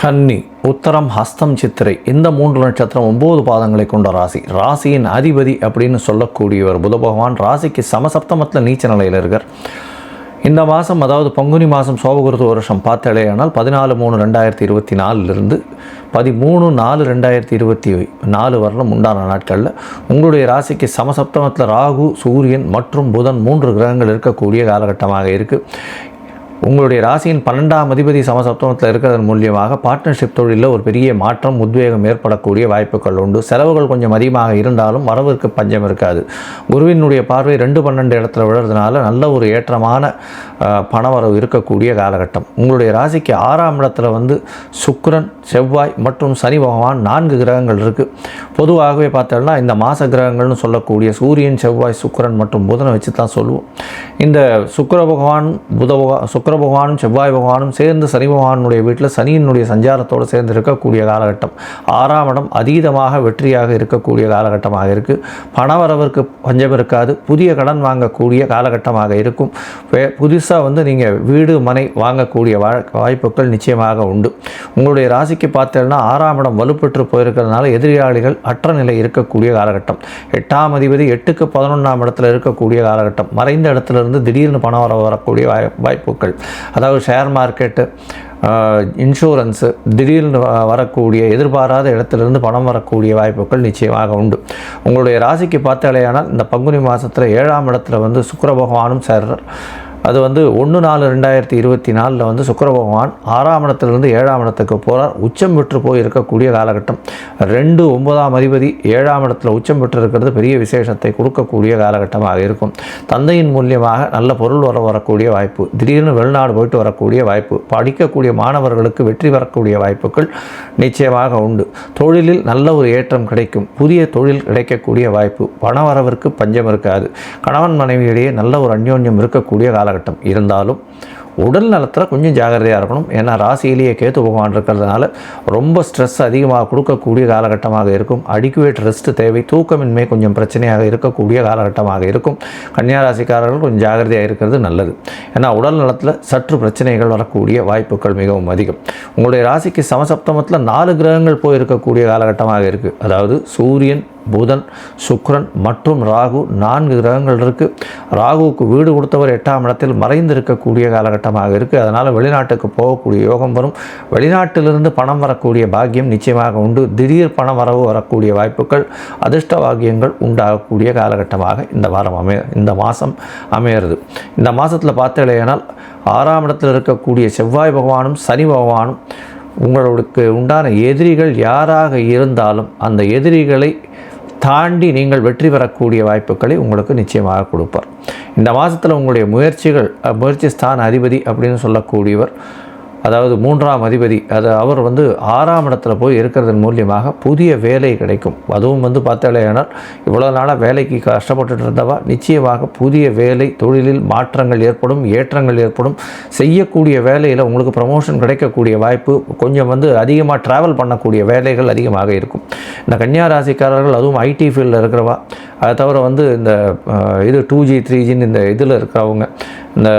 கன்னி உத்தரம் ஹஸ்தம் சித்திரை இந்த மூன்று நட்சத்திரம் ஒம்பது பாதங்களை கொண்ட ராசி. ராசியின் அதிபதி அப்படின்னு சொல்லக்கூடியவர் புத பகவான் ராசிக்கு சமசப்தமத்தில் நீச்ச நிலையில் இருக்கார். இந்த மாதம் அதாவது பங்குனி மாதம் சோபகுருத்து வருஷம் பார்த்தலையானால் பதினாலு மூணு ரெண்டாயிரத்தி இருபத்தி நாலுலேருந்து பதிமூணு நாலு ரெண்டாயிரத்தி இருபத்தி நாலு வரலும் உண்டான நாட்களில் உங்களுடைய ராசிக்கு சமசப்தமத்தில் ராகு சூரியன் மற்றும் புதன் மூன்று கிரகங்கள் இருக்கக்கூடிய காலகட்டமாக இருக்குது உங்களுடைய ராசியின் பன்னெண்டாம் அதிபதி சமசப்தமத்தில் இருக்கிறதன் மூலியமாக பார்ட்னர்ஷிப் தொழிலில் ஒரு பெரிய மாற்றம் உத்வேகம் ஏற்படக்கூடிய வாய்ப்புகள் உண்டு. செலவுகள் கொஞ்சம் அதிகமாக இருந்தாலும் வரவிற்கு பஞ்சம் இருக்காது. குருவினுடைய பார்வை ரெண்டு பன்னெண்டு இடத்துல விழுறதுனால நல்ல ஒரு ஏற்றமான பணவரவு இருக்கக்கூடிய காலகட்டம். உங்களுடைய ராசிக்கு ஆறாம் இடத்துல வந்து சுக்கரன் செவ்வாய் மற்றும் சனி பகவான் நான்கு கிரகங்கள் இருக்குது பொதுவாகவே பார்த்தோம்னா இந்த மாச கிரகங்கள்னு சொல்லக்கூடிய சூரியன் செவ்வாய் சுக்கரன் மற்றும் புதனை வச்சு தான் சொல்லுவோம். இந்த சுக்கர பகவான் புத சுக்கர சுக்கர பகவானும் செவ்வாய் பகவானும் சேர்ந்து சனி பகவானுடைய வீட்டில் சனியினுடைய சஞ்சாரத்தோடு சேர்ந்து இருக்கக்கூடிய காலகட்டம். ஆறாம் இடம் அதீதமாக வெற்றியாக இருக்கக்கூடிய காலகட்டமாக இருக்குது பணவரவிற்கு பஞ்சம் இருக்காது. புதிய கடன் வாங்கக்கூடிய காலகட்டமாக இருக்கும். புதுசாக வந்து நீங்கள் வீடு மனை வாங்கக்கூடிய வா- வாய்ப்புகள் நிச்சயமாக உண்டு. உங்களுடைய ராசிக்கு பார்த்தீங்கன்னா ஆறாம் இடம் வலுப்பெற்று போயிருக்கிறதுனால எதிராளிகள் அற்ற நிலை இருக்கக்கூடிய காலகட்டம். எட்டாம் அதிபதி எட்டுக்கு பதினொன்றாம் இடத்துல இருக்கக்கூடிய காலகட்டம். மறைந்த இடத்துல இருந்து திடீர்னு பணம் வர வரக்கூடிய வாய் வாய்ப்புகள். அதாவது ஷேர் மார்க்கெட்டு இன்சூரன்ஸு திடீர்னு வ- வரக்கூடிய எதிர்பாராத இடத்திலிருந்து பணம் வரக்கூடிய வாய்ப்புகள் நிச்சயமாக உண்டு. உங்களுடைய ராசிக்கு பார்த்தாலேயானால் இந்த பங்குனி மாதத்தில் ஏழாம் இடத்துல வந்து சுக்கர பகவானும் சேர்றார். அது வந்து ஒன்று நாலு ரெண்டாயிரத்தி இருபத்தி நாலில் வந்து சுக்கர பகவான் ஆறாம் இடத்துலேருந்து ஏழாம் இடத்துக்கு போகிறார் உச்சம் பெற்று போய் இருக்கக்கூடிய காலகட்டம். ரெண்டு ஒன்பதாம் அதிபதி ஏழாம் இடத்துல உச்சம் பெற்று இருக்கிறது பெரிய விசேஷத்தை கொடுக்கக்கூடிய காலகட்டமாக இருக்கும். தந்தையின் மூலியமாக நல்ல பொருள் வர வரக்கூடிய வாய்ப்பு திடீர்னு வெளிநாடு போயிட்டு வரக்கூடிய வாய்ப்பு படிக்கக்கூடிய மாணவர்களுக்கு வெற்றி பெறக்கூடிய வாய்ப்புகள் நிச்சயமாக உண்டு. தொழிலில் நல்ல ஒரு ஏற்றம் கிடைக்கும். புதிய தொழில் கிடைக்கக்கூடிய வாய்ப்பு. பணவரவிற்கு பஞ்சம் இருக்காது. கணவன் மனைவியிடையே நல்ல ஒரு அந்யோன்யம் இருக்கக்கூடிய காலகட்டம். இருந்தாலும் உடல் நலத்தில் கொஞ்சம் ஜாகிரதையாக இருக்கணும். ஏன்னா ராசியிலேயே கேத்து பகவான் இருக்கிறதுனால ரொம்ப ஸ்ட்ரெஸ் அதிகமாக கொடுக்கக்கூடிய காலகட்டமாக இருக்கும். அடிக்குவேட் ரெஸ்ட்டு தேவை. தூக்கமின்மை கொஞ்சம் பிரச்சனையாக இருக்கக்கூடிய காலகட்டமாக இருக்கும். கன்னியா ராசிக்காரர்கள் கொஞ்சம் ஜாகிரதையாக இருக்கிறது நல்லது. ஏன்னா உடல் நலத்தில் சற்று பிரச்சனைகள் வரக்கூடிய வாய்ப்புகள் மிகவும் அதிகம். உங்களுடைய ராசிக்கு சமசப்தமத்தில் நாலு கிரகங்கள் போயிருக்கக்கூடிய காலகட்டமாக இருக்குது அதாவது சூரியன் புதன் சுக்ரன் மற்றும் ராகு நான்கு கிரகங்கள் இருக்குது ராகுவுக்கு வீடு கொடுத்தவர் எட்டாம் இடத்தில் மறைந்து இருக்கக்கூடிய காலகட்டமாக இருக்குது அதனால் வெளிநாட்டுக்கு போகக்கூடிய யோகம் வரும். வெளிநாட்டிலிருந்து பணம் வரக்கூடிய பாக்கியம் நிச்சயமாக உண்டு. திடீர் பணம் வரவு வரக்கூடிய வாய்ப்புகள் அதிர்ஷ்ட பாக்கியங்கள் உண்டாகக்கூடிய காலகட்டமாக இந்த வாரம் அமைய இந்த மாதம் அமையிறது. இந்த மாதத்தில் பார்த்தீங்களேனால் ஆறாம் இடத்தில் இருக்கக்கூடிய செவ்வாய் பகவானும் சனி பகவானும் உங்களுக்கு உண்டான எதிரிகள் யாராக இருந்தாலும் அந்த எதிரிகளை தாண்டி நீங்கள் வெற்றி பெறக்கூடிய வாய்ப்புகளை உங்களுக்கு நிச்சயமாக கொடுப்பார். இந்த மாதத்தில் உங்களுடைய முயற்சிகள் முயற்சி ஸ்தான அதிபதி அப்படின்னு சொல்லக்கூடியவர் அதாவது மூன்றாம் அதிபதி அது அவர் வந்து ஆறாம் இடத்துல போய் இருக்கிறதன் மூலியமாக புதிய வேலை கிடைக்கும். அதுவும் வந்து பார்த்தாலேயானால் இவ்வளோ நாளாக வேலைக்கு கஷ்டப்பட்டுட்டு இருந்தவா நிச்சயமாக புதிய வேலை தொழிலில் மாற்றங்கள் ஏற்படும் ஏற்றங்கள் ஏற்படும். செய்யக்கூடிய வேலையில் உங்களுக்கு ப்ரமோஷன் கிடைக்கக்கூடிய வாய்ப்பு கொஞ்சம் வந்து அதிகமாக ட்ராவல் பண்ணக்கூடிய வேலைகள் அதிகமாக இருக்கும். இந்த கன்னியா ராசிக்காரர்கள் அதுவும் ஐடி ஃபீல்டில் இருக்கிறவா அதை தவிர வந்து இந்த இது டூ ஜி த்ரீ ஜின்னு இந்த இதில் இருக்கிறவங்க இந்த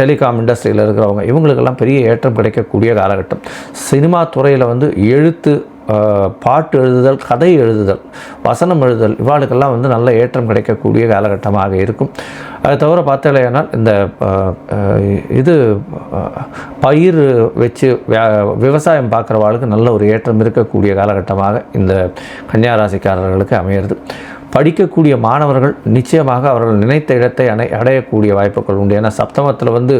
டெலிகாம் இண்டஸ்ட்ரியில் இருக்கிறவங்க இவங்களுக்கெல்லாம் பெரிய ஏற்றம் கிடைக்கக்கூடிய காலகட்டம். சினிமா துறையில் வந்து எழுத்து பாட்டு எழுதுதல் கதை எழுதுதல் வசனம் எழுதுதல் இவாளுக்கெல்லாம் வந்து நல்ல ஏற்றம் கிடைக்கக்கூடிய காலகட்டமாக இருக்கும். அது தவிர பார்த்தாலேனால் இந்த இது பயிர் வச்சு விவசாயம் பார்க்குறவாளுக்கு நல்ல ஒரு ஏற்றம் இருக்கக்கூடிய காலகட்டமாக இந்த கன்னியாராசிக்காரர்களுக்கு அமையிறது. படிக்கக்கூடிய மாணவர்கள் நிச்சயமாக அவர்கள் நினைத்த இடத்தை அடை அடையக்கூடிய வாய்ப்புகள் உண்டு. ஏன்னா சப்தமத்தில் வந்து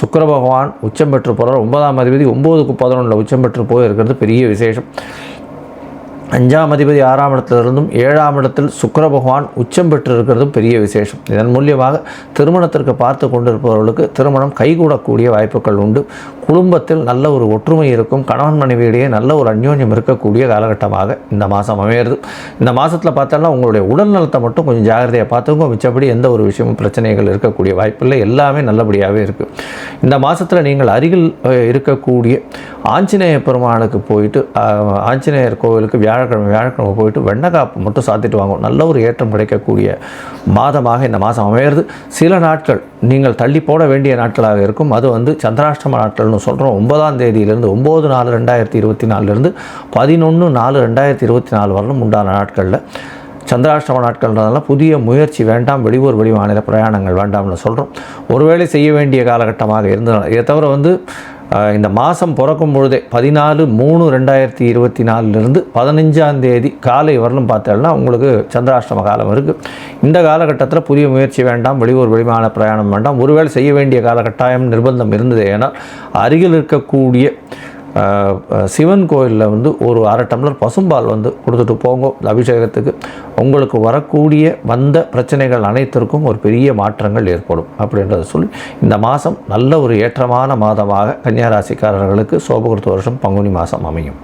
சுக்கர பகவான் உச்சம் பெற்று போகிறார் ஒன்பதாம் அதிபதி ஒம்போதுக்கு பதினொன்றில் உச்சம் பெற்று போயிருக்கிறது பெரிய விசேஷம். அஞ்சாம் அதிபதி ஆறாம் இடத்திலிருந்தும் ஏழாம் இடத்தில் சுக்கர பகவான் உச்சம் பெற்று இருக்கிறதும் பெரிய விசேஷம். இதன் மூலியமாக திருமணத்திற்கு பார்த்து கொண்டிருப்பவர்களுக்கு திருமணம் கைகூடக்கூடிய வாய்ப்புகள் உண்டு. குடும்பத்தில் நல்ல ஒரு ஒற்றுமை இருக்கும் கணவன் மனைவியிடையே நல்ல ஒரு அந்யோன்யம் இருக்கக்கூடிய காலகட்டமாக இந்த மாதம் அமையிறது இந்த மாதத்தில் பார்த்தோம்னா உங்களுடைய உடல் நலத்தை மட்டும் கொஞ்சம் ஜாகிரதையாக பார்த்துக்கோ மிச்சப்படி எந்த ஒரு விஷயமும் பிரச்சனைகள் இருக்கக்கூடிய வாய்ப்பில்லை. எல்லாமே நல்லபடியாகவே இருக்குது இந்த மாதத்தில் நீங்கள் அருகில் இருக்கக்கூடிய ஆஞ்சநேய பெருமானுக்கு போயிட்டு ஆஞ்சநேயர் கோவிலுக்கு வியாழக்கிழமை வியாழக்கிழமை போயிட்டு வெண்ணக்காப்பு மட்டும் சாத்திட்டு வாங்க நல்ல ஒரு ஏற்றம் கிடைக்கக்கூடிய மாதமாக இந்த மாதம் அமையிறது சில நாட்கள் நீங்கள் தள்ளி போட வேண்டிய நாட்களாக இருக்கும். அது வந்து சந்திராஷ்டம நாட்கள்னு சொல்கிறோம் ஒன்பதாம் தேதியிலேருந்து ஒம்பது நாலு ரெண்டாயிரத்தி இருபத்தி நாலுலேருந்து பதினொன்று நாலு ரெண்டாயிரத்தி இருபத்தி நாலு வரலும் உண்டான நாட்களில் சந்திராஷ்டம நாட்கள்ன்றதால புதிய முயற்சி வேண்டாம் வெளியூர் வெளிமாநில பிரயாணங்கள் வேண்டாம்னு சொல்கிறோம் ஒருவேளை செய்ய வேண்டிய காலகட்டமாக இருந்தது இதை தவிர வந்து இந்த மாதம் பிறக்கும் பொழுதே பதினாலு மூணு ரெண்டாயிரத்தி இருபத்தி நாலுலேருந்து பதினஞ்சாம் தேதி காலை வரலும் பார்த்தோம்னா உங்களுக்கு சந்திராஷ்டம காலம் இருக்குது இந்த காலகட்டத்தில் புதிய முயற்சி வேண்டாம் வெளியூர் வெளிமான பிரயாணம் வேண்டாம். ஒருவேளை செய்ய வேண்டிய காலகட்டாயம் நிர்பந்தம் இருந்தது ஏன்னா அருகில் இருக்கக்கூடிய சிவன் கோயிலில் வந்து ஒரு அரை டம்ளர் பசும்பால் வந்து கொடுத்துட்டு போங்க அபிஷேகத்துக்கு. உங்களுக்கு வரக்கூடிய வந்த பிரச்சனைகள் அனைத்திற்கும் ஒரு பெரிய மாற்றங்கள் ஏற்படும் அப்படின்றத சொல்லி இந்த மாதம் நல்ல ஒரு ஏற்றமான மாதமாக கன்னியாராசிக்காரர்களுக்கு சோபகிருத்த வருஷம் பங்குனி மாதம் அமையும்.